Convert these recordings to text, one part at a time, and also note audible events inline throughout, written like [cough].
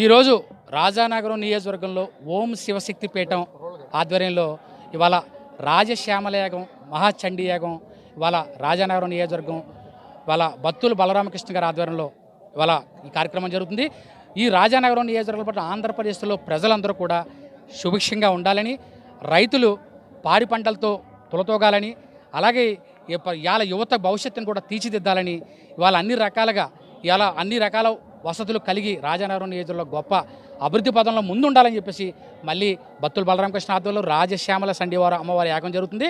ఈరోజు రాజానగరం నియోజకవర్గంలో ఓం శివశక్తి పీఠం ఆధ్వర్యంలో ఇవాళ రాజశ్యామలయాగం మహాచండీయాగం ఇవాళ రాజానగరం నియోజకవర్గం ఇవాళ బత్తులు బలరామకృష్ణ గారి ఆధ్వర్యంలో ఇవాళ ఈ కార్యక్రమం జరుగుతుంది. ఈ రాజానగరం నియోజకవర్గం పట్ల ఆంధ్రప్రదేశ్లో ప్రజలందరూ కూడా సుభిక్షంగా ఉండాలని రైతులు పాడి పంటలతో తులతోగాలని అలాగే ఇవాళ యువత భవిష్యత్తును కూడా తీర్చిదిద్దాలని ఇవాళ అన్ని రకాలుగా ఇవాళ అన్ని రకాల వసతులు కలిగి రాజానగరం నియోజకవర్గంలో గొప్ప అభివృద్ధి పదంలో ముందుండాలని చెప్పేసి మళ్ళీ బత్తుల బలరామకృష్ణ ఆధ్వర్యంలో రాజశ్యామల సండివార అమ్మవారి యాగం జరుగుతుంది.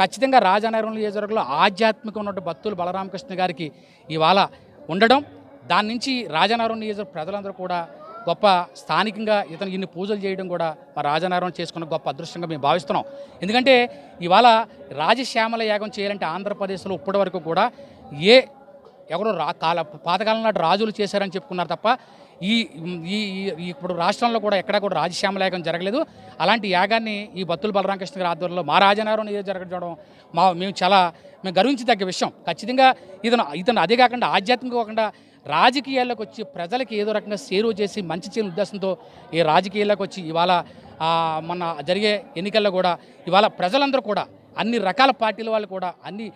ఖచ్చితంగా రాజానగరం నియోజకవర్గంలో ఆధ్యాత్మిక ఉన్నటువంటి బత్తుల బలరామకృష్ణ గారికి ఇవాళ ఉండడం దాని నుంచి రాజానగరం నియోజకవర్గ ప్రజలందరూ కూడా గొప్ప స్థానికంగా ఇతను ఇన్ని పూజలు చేయడం కూడా మా రాజనారాయణ చేసుకున్న గొప్ప అదృష్టంగా మేము భావిస్తున్నాం. ఎందుకంటే ఇవాళ రాజశ్యామల యాగం చేయాలంటే ఆంధ్రప్రదేశ్లో ఇప్పటి వరకు కూడా ఏ ఎవరో రా కాల పాతకాలం నాటి రాజులు చేశారని చెప్పుకున్నారు తప్ప ఈ ఈ ఇప్పుడు రాష్ట్రంలో కూడా ఎక్కడా కూడా రాజశ్యామల యాగం జరగలేదు. అలాంటి యాగాన్ని ఈ బత్తుల బలరామకృష్ణ గారి ఆధ్వర్యంలో మా రాజనగరం ఏదో జరగడం మా మేము చాలా మేము గర్వించదగ్గ విషయం. ఖచ్చితంగా ఇతను ఇతను అదే కాకుండా ఆధ్యాత్మిక కాకుండా రాజకీయాల్లోకి వచ్చి ప్రజలకి ఏదో రకంగా సేరువ చేసి మంచి చేయని ఉద్దేశంతో ఈ రాజకీయాల్లోకి వచ్చి ఇవాళ మన జరిగే ఎన్నికల్లో కూడా ఇవాళ ప్రజలందరూ కూడా అన్ని రకాల పార్టీల వాళ్ళు కూడా అన్ని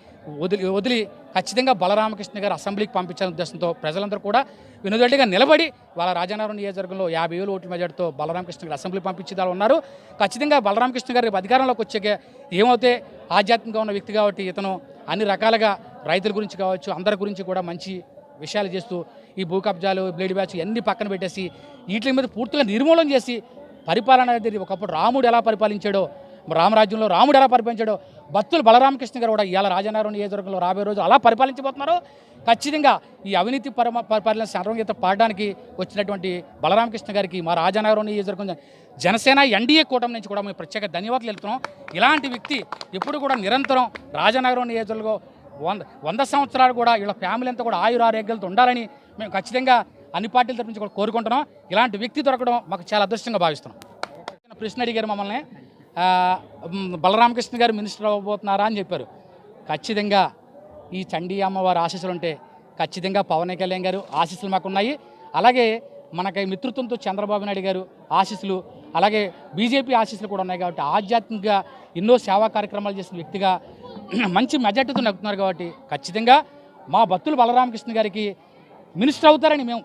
వదిలి వదిలి ఖచ్చితంగా బలరామకృష్ణ గారు అసెంబ్లీకి పంపించాలనే ఉద్దేశంతో ప్రజలందరూ కూడా వినోదడిగా నిలబడి వాళ్ళ రాజానగరం నియోజకవర్గంలో యాభై వేలు ఓట్ల మెజార్టీతో బలరామకృష్ణ గారు అసెంబ్లీ పంపించేదాలు ఉన్నారు. ఖచ్చితంగా బలరామకృష్ణ గారు అధికారంలోకి వచ్చాక ఏమైతే ఆధ్యాత్మికంగా ఉన్న వ్యక్తి కాబట్టి ఇతను అన్ని రకాలుగా రైతుల గురించి కావచ్చు అందరి గురించి కూడా మంచి విషయాలు చేస్తూ ఈ భూ కబ్జాలు బ్లేడ్ బ్యాచ్ అన్ని పక్కన పెట్టేసి వీటి మీద పూర్తిగా నిర్మూలన చేసి పరిపాలన అనేది ఒకప్పుడు రాముడు ఎలా పరిపాలించాడో రామరాజ్యంలో రాముడు ఎలా పరిపాలించాడో భక్తులు బలరామకృష్ణ గారు కూడా ఇవాళ రాజనగరం నియోజకవర్గంలో రాబోయే రోజు అలా పరిపాలించబోతున్నారు. ఖచ్చితంగా ఈ అవినీతి పరమ పరిపాలన సర్వగీత పాడడానికి వచ్చినటువంటి బలరామకృష్ణ గారికి మా రాజనగరం నియోజకవర్గం జనసేన ఎన్డీఏ కూటమి నుంచి కూడా మేము ప్రత్యేక ధన్యవాదాలు వెళ్తున్నాం ఇలాంటి వ్యక్తి ఎప్పుడు కూడా నిరంతరం రాజనగరం నియోజకవర్గంలో వంద వంద సంవత్సరాలు కూడా వీళ్ళ ఫ్యామిలీ అంతా కూడా ఆయుర ఆరోగ్యాలతో ఉండాలని మేము ఖచ్చితంగా అన్ని పార్టీల తరపు నుంచి కూడా కోరుకుంటున్నాం. ఇలాంటి వ్యక్తి దొరకడం మాకు చాలా అదృష్టంగా భావిస్తున్నాం. ప్రశ్న అడిగారు మమ్మల్ని బలరామకృష్ణ గారు మినిస్టర్ అవ్వబోతున్నారా అని చెప్పారు. ఖచ్చితంగా ఈ చండీ అమ్మవారి ఆశీస్సులు ఉంటే ఖచ్చితంగా పవన్ కళ్యాణ్ గారు ఆశీస్సులు మాకున్నాయి. అలాగే మనకి మిత్రుత్వంతో చంద్రబాబు నాయుడు గారు ఆశీస్సులు అలాగే బీజేపీ ఆశీస్సులు కూడా ఉన్నాయి కాబట్టి ఆధ్యాత్మికంగా ఎన్నో సేవా కార్యక్రమాలు చేసిన వ్యక్తిగా [clears throat] మంచి మెజార్టీతో నడుపుతున్నారు కాబట్టి ఖచ్చితంగా మా భక్తులు బలరామకృష్ణ గారికి మినిస్టర్ అవుతారని మేము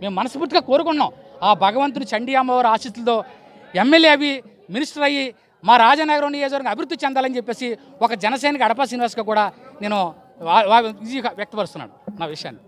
మేము మనస్ఫూర్తిగా కోరుకున్నాం ఆ భగవంతుని చండీ అమ్మవారి ఆశీస్సులతో ఎమ్మెల్యే అవి మినిస్టర్ అయ్యి మా రాజనగరం నియోజకవర్గం అభివృద్ధి చెందాలని చెప్పేసి ఒక జనసేనకి అడపా శ్రీనివాస్గా కూడా నేను వా- ఈజీగా వ్యక్తపరుస్తున్నాను నా విషయాన్ని.